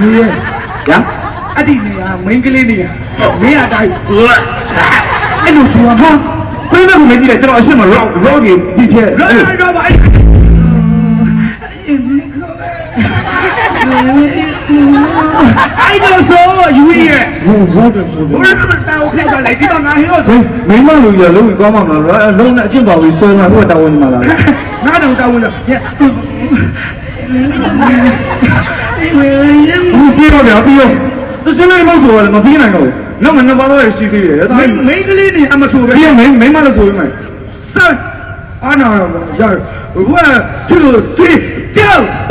နေရဗျာအဲ့ဒီနေရာမင်းကလေးနေရာမင်းအတိုင်းအဲ့လိုဆိုဟာကိုင်းမကမင်းကြီးလည်းကျွန်တော်အရှင်းမရောရောနေပြပြရောရောပါအဲ့အဲ့ဒါဆိုယူရဲ့ဘုရားတော်ဆိုဘုရားတော်တောင်းခဲ့ပါလေဒီမှာငါဟေ့ဆိုမိမလူကြီးကလုံးဝကောင်းမှမလားလုံးနဲ့အချင်းပါပြီးဆွဲတာဟိုတောင်းဝင်မှာလားငါတို့တောင်းဝင်တော့ ဘူးပြေတော့တယ်ပြီးတော့သစင်းလေးမဟုတ်ဆိုတော့မပြီးနိုင်တော့ဘူးနောက်မှနှစ်ပါးတော့ရှိသေးတယ်ဒါမင်းမင်းကလေးနေအမဆိုပဲပြီးရင်မိမလည်းဆိုရင်မယ်စမ်းအာနာရရ1 2 3 go ဟေး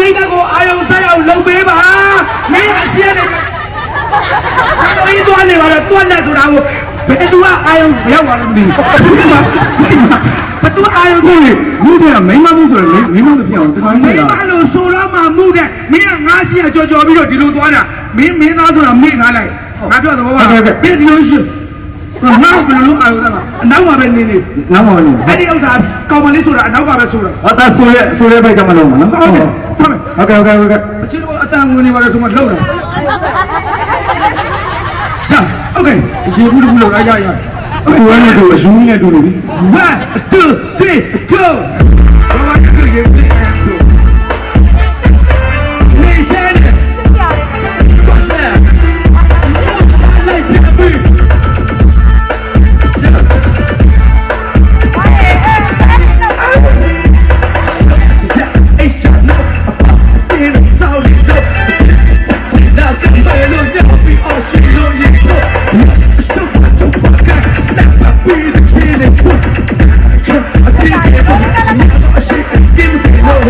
ဟိုပိဋကကိုအာယုံဆက်အောင်လုပ်ပေးပါမင်းအရှင်းနေတော်ရင်သွားနေပါတော့တွန်းလက်ဆိုတာကိုဘယ်သူကအာယုံရောက်သွားလို့မသိဘူးဘယ်သူအာယုံကိုဘူးကမိမမှုဆိုရင်မိမမပြောင်းတခါမကြီးင်းလားမလို့ဆိုတော့မှမှုတဲ့မင်းကငါးရှိရကြော်ကြော်ပြီးတော့ဒီလိုသွားတာမင်းမင်းသားဆိုတာမေ့ထားလိုက်ငါပြောသဘောပါမင်းဒီလိုရှိ ငါဘယ်လိုအာယုံလဲအနောက်မှာပဲနေနေ နားမော်နေ အဲ့ဒီဥစ္စာကောင်မလေးဆိုတာအနောက်ကပဲဆိုတာ ဟာတာဆိုရဲဆိုရဲဘက်ကမလုံးမနော် ဟုတ်တယ်ဆမ်း โอเคโอเคโอเค အချင်းကအတန်ဝင်နေပါလေဆိုမှလှုပ်တာဆမ်းโอเคရေဘူးဘူးလို့ရရရ ဆိုရဲနဲ့တူအယူနဲ့တူနေပြီ one two three go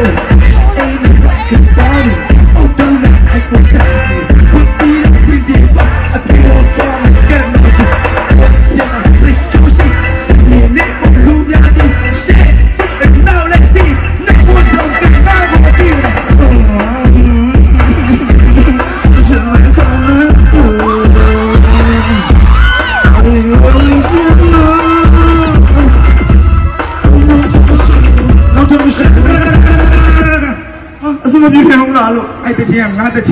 Thank you. မပြေဖြစ်ဘူးလားလို့အဲ့တချင်းကငါတချင်း